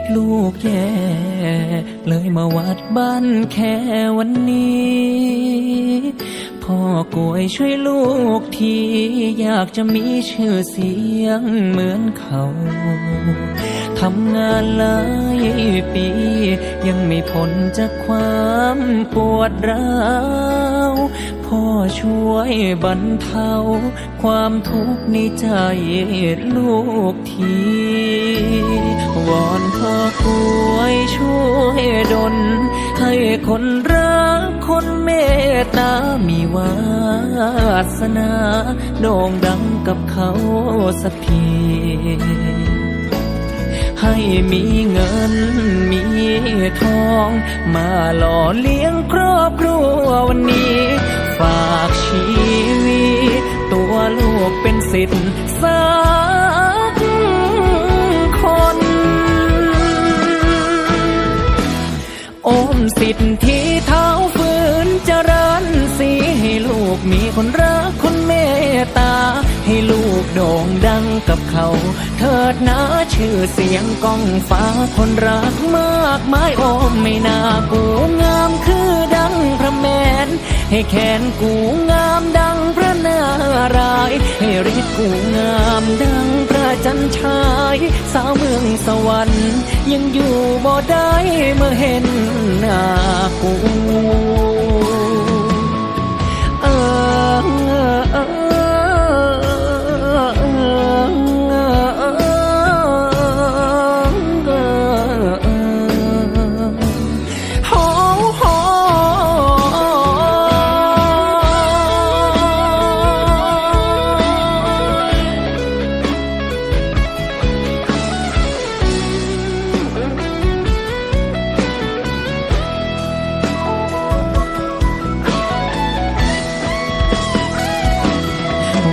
ดลูกแย่เลยมาวัดบ้านแค่วันนี้ พ่อกวยช่วยลูกทีอยากจะมีชื่อเสียงเหมือนเขา ทำงานหลายปี ยังไม่พ้นจากความปวดร้าวพ่อช่วยบรรเทา ความทุกข์ในใจลูกที วอนพ่อกลวยช่วยดล ให้คนรักคนเมตตา มีวาสนา โด่งดังกับเขาสักที ให้มีเงินมีทอง มาหล่อเลี้ยงครอบครัววันนี้ ฝากชีวิตตัวลูกเป็นสิทธิ์สักคนโอมสิทธิ์ที่เท้าฝืนเจริญสีให้ลูกมีคนรักคนเมตตา ให้ลูกโด่งดัง กับเขา เถิดนะชื่อเสียงก้องฟ้าคนรักมากมายโอมไม่น่ากูงามคือดังพระแมน ให้แขนกูงามดังพระนารายให้ฤทธิ์กูงามดังพระจันทร์ชาย สาวเมืองสวรรค์ยังอยู่บ่ได้เมื่อเห็นหน้ากู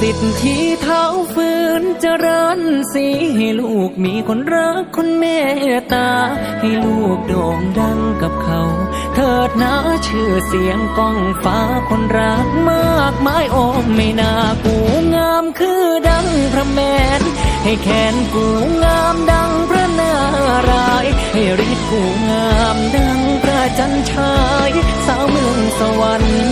สิทธิเท้าฝืนเจริญสีให้ลูกมีคนรักคนเมตตา ให้ลูกโด่งดังกับเขา เถิดนะชื่อเสียงก้องฟ้าคนรักมากมายโอมไม่น่ากูงามคือดังพระแมน ให้แขนกูงามดังพระนารายให้ฤทธิ์กูงามดังพระจันทร์ชายสาวเมืองสวรรค์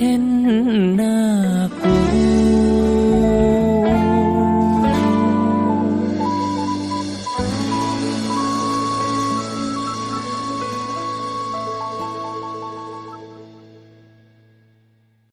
hình